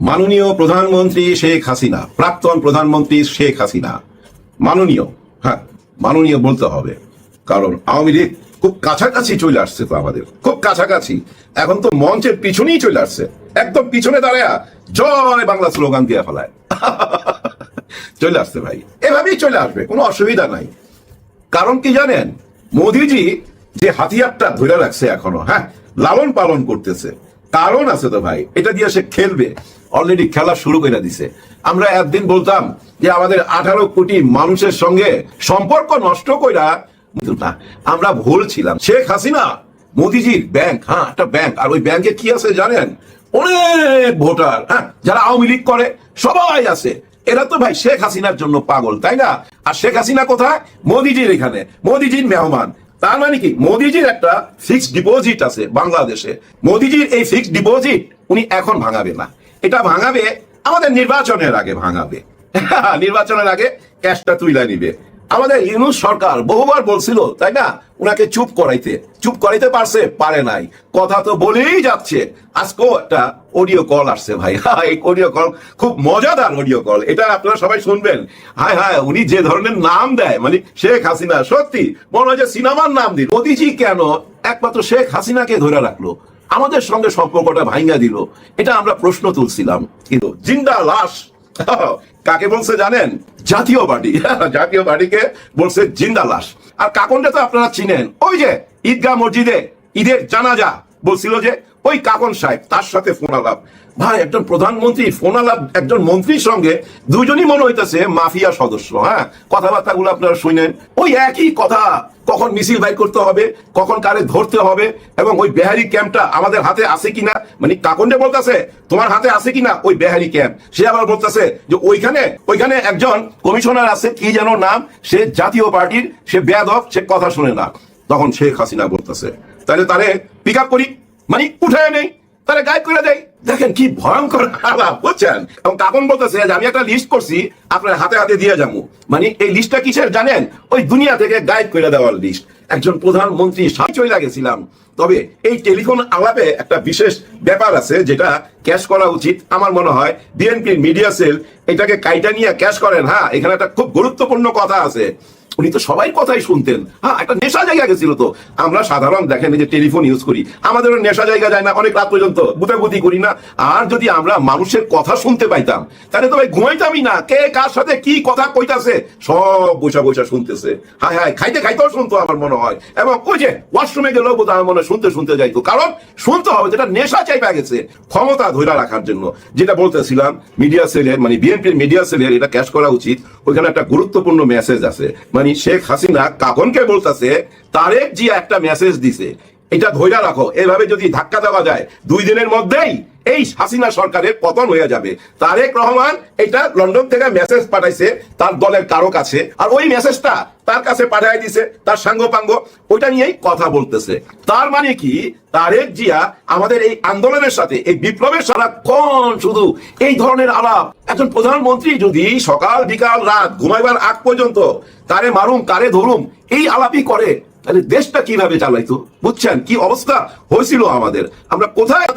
মাননীয় প্রধানমন্ত্রী শেখ হাসিনা, প্রাক্তন প্রধানমন্ত্রী শেখ হাসিনা, মাননীয় হ্যাঁ মাননীয় বলতে হবে, কারণ আওয়ামী লীগ খুব কাছাকাছি চলে আসছে তো আমাদের, খুব কাছাকাছি। এখন তো মঞ্চের পিছনেই চলে আসছে, একদম পিছনে দাঁড়ায় জয় বাংলা স্লোগান দিয়ে ফেলায়। চলে আসছে ভাই, এভাবেই চলে আসবে, কোনো অসুবিধা নাই। কারণ কি জানেন, মোদিজি যে হাতিয়ারটা ধরে রাখছে এখনও হ্যাঁ লালন পালন করতেছে কারণ আছে তো ভাই, এটা দিয়ে সে খেলবে। অলরেডি খেলা শুরু করে দিছে। আমরা একদিন বলতাম যে আমাদের আঠারো কোটি মানুষের সঙ্গে সম্পর্ক নষ্ট কইরা আমরা ভুল ছিলাম। শেখ হাসিনা, মোদিজির ব্যাংক হ্যাঁ একটা ব্যাংক আর ওই ব্যাংকে কি আছে জানেন? অনেক ভোটার হ্যাঁ যারা আওয়ামী লীগ করে, সবাই আছে। এরা তো ভাই শেখ হাসিনার জন্য পাগল, তাই না? আর শেখ হাসিনা কোথায়? মোদিজির এখানে। মোদিজির মেহমান। তার মানে কি? মোদিজির একটা ফিক্সড ডিপোজিট আছে বাংলাদেশে। মোদিজির এই ফিক্সড ডিপোজিট উনি এখন ভাঙাবে না। এটা ভাঙাবে, আমাদের নির্বাচনের আগে ভাঙাবে। নির্বাচনের আগে ক্যাশটা তুইলা নিবে। আমাদের ইউনুস সরকার বহুবার বলছিল, তাই না? উনাকে চুপ করাইতে। চুপ করাইতে পারছে? পারে নাই। কথা তো বলেই যাচ্ছে। আজকেও একটা অডিও কল আসছে ভাই। এই অডিও কল খুব মজাদার অডিও কল এটা আপনারা সবাই শুনবেন। হায় হায়, উনি যে ধরনের নাম দেয় মানে শেখ হাসিনা, সত্যি, মনে হয় যে সিনেমার নাম দিল। মোদিজি কেন একমাত্র শেখ হাসিনাকে ধরে রাখল? আমাদের সঙ্গে সম্পর্কটা ভাঙ্গা দিল। এটা আমরা প্রশ্ন তুলছিলাম। কিন্তু জিন্দা লাশ, কাকে বলছে জানেন? জাতীয় বাড়ি। জাতীয় পার্টিকে বলছে জিন্দা লাশ আর কাকনটা তো আপনারা চিনেন। ওই যে ঈদগাহ মসজিদে ঈদের জানাজা বলছিল যে ওই কাকন সাহেব তার সাথে ফোন আলাপ। ভাই, একজন প্রধানমন্ত্রী ফোন আলাপ একজন মন্ত্রীর সঙ্গে দুজনই মনে হইতেছে মাফিয়া সদস্য হ্যাঁ? কথাবার্তা গুলো আপনারা শুনেন। ওই একই কথা, কখন মিছিল বাইর করতে হবে, কখন কারে ধরতে হবে, এবং ওই বেহারি ক্যাম্পটা আমাদের হাতে আছে কিনা? মানে কাকন্ডে বলতেছে, তোমার হাতে আছে কিনা ওই বেহারি ক্যাম্প? সে আবার বলতেছে যে, ওইখানে ওইখানে একজন কমিশনার আছে, কি যেন নাম, সে জাতীয় পার্টির, সে বেয়াদব, সে কথা শুনে না। তখন শেখ হাসিনা বলতেছে, তাহলে তারে পিক আপ করি। মানে উঠে নেই। তারে গাইড করে দেয় দেখেন কি ভয়ঙ্কর আলাপ, বুঝছেন? এবং কাকন বলতেছে যে, আমি একটা লিস্ট করছি, আপনার হাতে হাতে দিয়ে যাব। মানে এই লিস্টটা কিসের জানেন? ওই দুনিয়া থেকে গাইড করে দেওয়ার লিস্ট একজন প্রধানমন্ত্রী সাথে চলে গেছিলাম। তবে এই টেলিফোন আলাপে একটা বিশেষ ব্যাপার আছে, যেটা ক্যাশ করা উচিত। আমার মনে হয় বিএনপির মিডিয়া সেল এটাকে কাইটা নিয়ে ক্যাশ করেন হ্যাঁ? এখানে একটা খুব গুরুত্বপূর্ণ কথা আছে। উনি তো সবাই কথাই শুনতেন। হ্যাঁ একটা নেশা জায়গা গেছিল তো। আমরা সাধারণ দেখেন যে টেলিফোন ইউজ করি। আমাদেরও নেশা জায়গা যায় না, অনেক রাত পর্যন্ত বুতাবুতি করি না। আর যদি আমরা মানুষের কথা শুনতে পাইতাম, তাহলে তো ভাই ঘুমাইতামই না। কে কার সাথে কি কথা কইতাছে, সব বৈশা বৈশা শুনতেছে। হায় হায়, খাইতে খাইতেও শুনতো আমার মনে হয়। এবং ওই যে ওয়াশরুমে গেলেও বোধ আমার মনে শুনতে শুনতে যাইতো। কারণ শুনতে হবে, যেটা নেশা চাইপা গেছে, ক্ষমতা ধরে রাখার জন্য। যেটা বলতেছিলাম মিডিয়া সেলের মানে বিএনপির মিডিয়া সেলের এটা ক্যাশ করা উচিত। ওইখানে একটা গুরুত্বপূর্ণ মেসেজ আছে। মানে শেখ হাসিনা কাকনকে বলতেছে, তারেক জিয়া একটা মেসেজ দিছে। এটা ধৈর্য রাখো। এভাবে যদি ধাক্কা দেওয়া যায়, দুই দিনের মধ্যেই এই হাসিনা সরকারের পতন হয়ে যাবে। তারেক রহমান এটা লন্ডন থেকে মেসেজ পাঠাইছে, তার দলের কারও কাছে। আর ওই মেসেজটা তার কাছে পাঠাই দিছে, তার সাঙ্গ পাঙ্গ ওইটা নিয়েই কথা বলতেছে। তার মানে কি? তারেক জিয়া আমাদের এই আন্দোলনের সাথে, এই বিপ্লবের সারা কোন শুধু এই ধরনের আলাপ। একজন প্রধানমন্ত্রী যদি সকাল বিকাল রাত ঘুমাইবার আগ পর্যন্ত কারে মারুম, কারে ধরুম, এই আলাপই করে তাহলে দেশটা কীভাবে চালাইতো? বুঝছেন? কি অবস্থা হয়েছিল আমাদের? আমরা কোথায়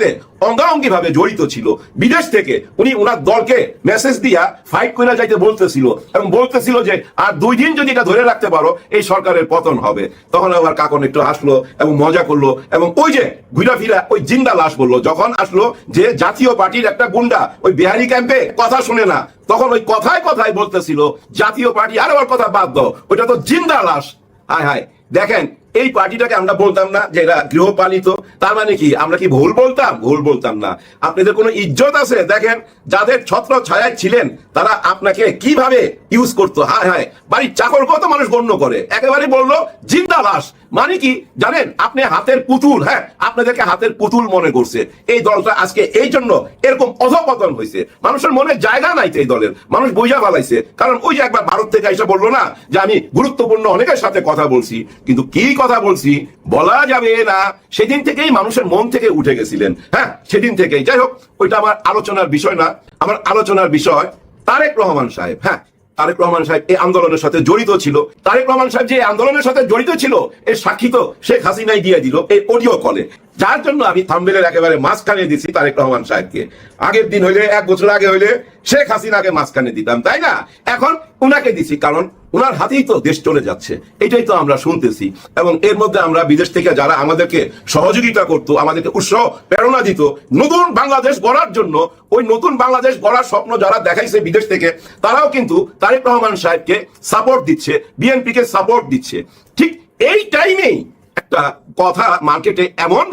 অঙ্গাঙ্গি ভাবে জড়িত ছিল? বিদেশ থেকে উনি ওনার দলকে মেসেজ দিয়া ফাইট করে যাইতে বলতেছিল এবং বলতেছিল যে, আর দুই দিন যদি এটা ধরে রাখতে পারো, এই সরকারের পতন হবে। তখন আবার কাকন একটু হাসলো এবং মজা করল এবং ওই যে ঘুরা ফিরা ওই জিন্দা লাশ বলল, যখন আসলো যে জাতীয় পার্টির একটা গুন্ডা ওই বিহারি ক্যাম্পে কথা শুনে না, তখন ওই কথায় কথায় বলতেছিল, জাতীয় পার্টি আর আবার কথা বাদ দাও, ওইটা তো জিন্দা লাশ। হায় হায়। দেখেন এই পার্টিটাকে আমরা বলতাম না যে এরা গৃহপালিত। তার মানে কি? আমরা কি ভুল বলতাম? ভুল বলতাম না। আপনাদের কোনো ইজ্জত আছে? দেখেন, যাদের ছত্র ছায়ায় ছিলেন, তারা আপনাকে কীভাবে ইউজ করতো? হায় হায়, বাড়ির চাকর কত মানুষ গণ্য করে? একেবারে বলল জিন্দা লাশ মানে কি? জানেন, আপনি হাতের পুতুল হ্যাঁ আপনাদেরকে হাতের পুতুল মনে করছে। এই দলটা আজকে এই জন্য এরকম অধপতন হয়েছে। মানুষের মনে জায়গা নাই এই দলের। মানুষ বোঝা ফেলাইছে কারণ ওই যে একবার ভারত থেকে এসে বলল না যে আমি গুরুত্বপূর্ণ অনেকের সাথে কথা বলছি, কিন্তু কি কথা বলছি, বলা যাবে না, সেদিন থেকেই মানুষের মন থেকে উঠে গেছিলেন। হ্যাঁ সেদিন থেকেই। যাই হোক, ওইটা আমার আলোচনার বিষয় না। আমার আলোচনার বিষয় তারেক রহমান সাহেব। হ্যাঁ তারেক রহমান সাহেব এই আন্দোলনের সাথে জড়িত ছিল। তারেক রহমান সাহেব যে আন্দোলনের সাথে জড়িত ছিল, এর সাক্ষী তো শেখ হাসিনাই দিয়ে দিল এই অডিও কলে যার জন্য আমি থাম্বেলের একেবারে মাঝখানে দিছি তারেক রহমান সাহেবকে। আগের দিন হইলে, এক বছর আগে হইলে শেখ হাসিনাকে মাঝখানে দিতাম, তাই না? এখন উনাকে দিছি, কারণ উনার হাতেই তো দেশ চলে যাচ্ছে। এটাই তো আমরা শুনতেছি। এবং এর মধ্যে আমরা বিদেশ থেকে যারা আমাদেরকে সহযোগিতা করতো, আমাদেরকে উৎসাহ, প্রেরণা দিত, নতুন বাংলাদেশ গড়ার জন্য, ওই নতুন বাংলাদেশ গড়ার স্বপ্ন যারা দেখাইছে বিদেশ থেকে, তারাও কিন্তু তারেক রহমান সাহেবকে সাপোর্ট দিচ্ছে বিএনপিকে সাপোর্ট দিচ্ছে। ঠিক এই টাইমেই একটা কথা মার্কেটে এমন